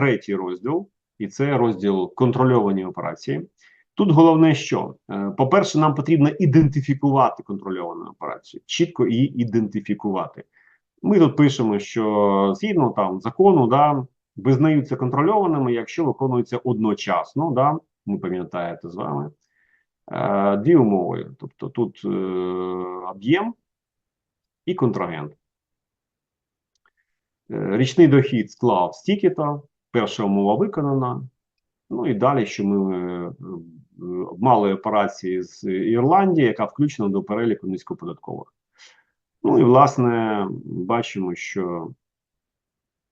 третій розділ, і це розділ контрольовані операції. Тут головне, що Е, по-перше, нам потрібно ідентифікувати контрольовану операцію, чітко її ідентифікувати. Ми тут пишемо, що згідно там закону, да, визнаються контрольованими, якщо виконуються одночасно. Да, ми пам'ятаєте з вами. Е, дві умови. Тобто тут е, об'єм і контрагент. Річний дохід склав стільки-то, перша умова виконана. Ну і далі, що ми е, е, мали операції з Ірландії, яка включена до переліку низькоподаткових. Ну і власне бачимо, що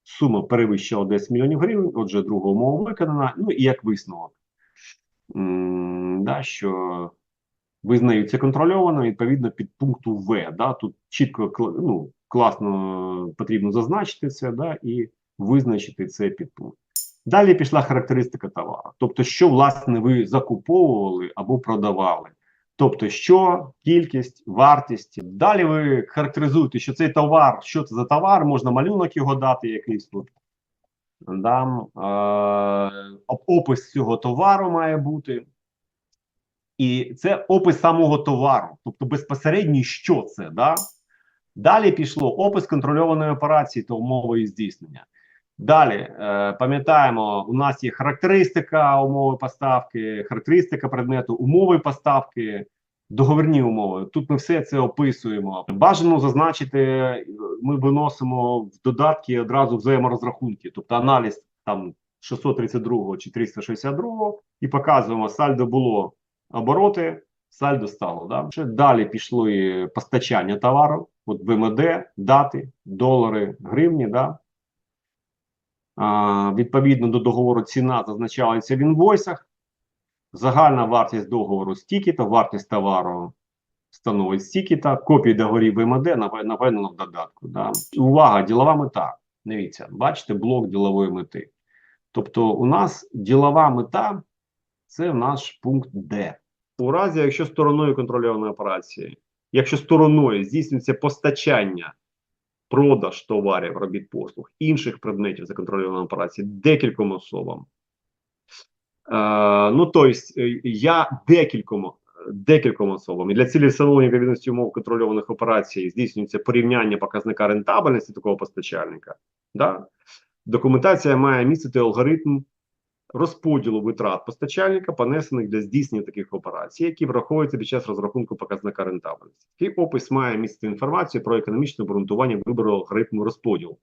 сума перевищила 10 мільйонів гривень, отже, друга умова виконана. Ну і як висновок, да, що визнаються контрольовано відповідно під пункту В. Да, тут чітко ну, класно потрібно зазначити це да, і визначити це підпункт. Далі пішла характеристика товару. Тобто, що власне ви закуповували або продавали. Тобто, що кількість, вартість. Далі ви характеризуєте, що цей товар, що це за товар, можна малюнок його дати, якийсь тут. Дам, е, опис цього товару має бути. І це опис самого товару, тобто безпосередньо, що це. Да? Далі пішло опис контрольованої операції та умови здійснення. Далі е, пам'ятаємо, у нас є характеристика умови поставки, характеристика предмету, умови поставки, договірні умови. Тут ми все це описуємо. Бажано зазначити, ми виносимо в додатки одразу взаєморозрахунки, тобто аналіз там 632 чи 362 і показуємо, сальдо було обороти, сальдо стало. Да? Ще Далі пішло і постачання товару, от ВМД, дати, долари, гривні. Да? Відповідно до договору ціна зазначається в інвойсах. Загальна вартість договору стільки-то, вартість товару становить стільки-то, копії договорів ВМД нав- наведено в додатку. Да? Увага, ділова мета. Дивіться, бачите, блок ділової мети. Тобто, у нас ділова мета це наш пункт Д. У разі, якщо стороною контрольованої операції, якщо стороною здійснюється постачання продаж товарів, робіт послуг, інших предметів за контрольованої операції декільком особам. Е, ну, тобто, е, я декільком, декільком особам. І для цілі встановлення відповідності умов контрольованих операцій здійснюється порівняння показника рентабельності такого постачальника. Да? Документація має містити алгоритм розподілу витрат постачальника, понесених для здійснення таких операцій, які враховуються під час розрахунку показника рентабельності. Такий опис має містити інформацію про економічне обґрунтування вибору алгоритму розподілу.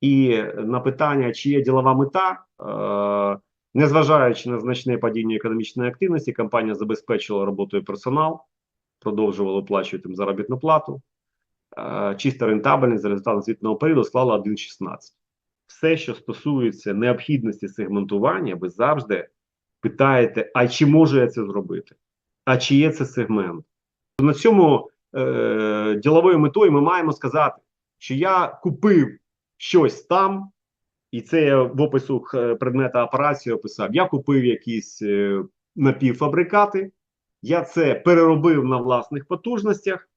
І на питання, чи є ділова мета, е, незважаючи на значне падіння економічної активності, компанія забезпечила роботою персонал, продовжувала оплачувати заробітну плату. Е, чиста рентабельність за результатом звітного періоду склала 1,16 все, що стосується необхідності сегментування, ви завжди питаєте: а чи можу я це зробити? А чи є це сегмент? На цьому е, діловою метою ми маємо сказати, що я купив щось там, і це я в опису предмета операції описав. Я купив якісь е, напівфабрикати, я це переробив на власних потужностях.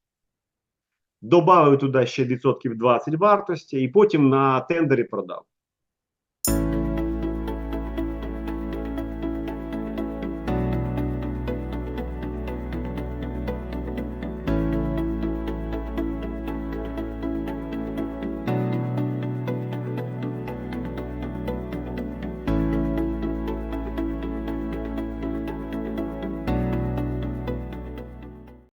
Добавив туди ще відсотків 20 вартості, і потім на тендері продав.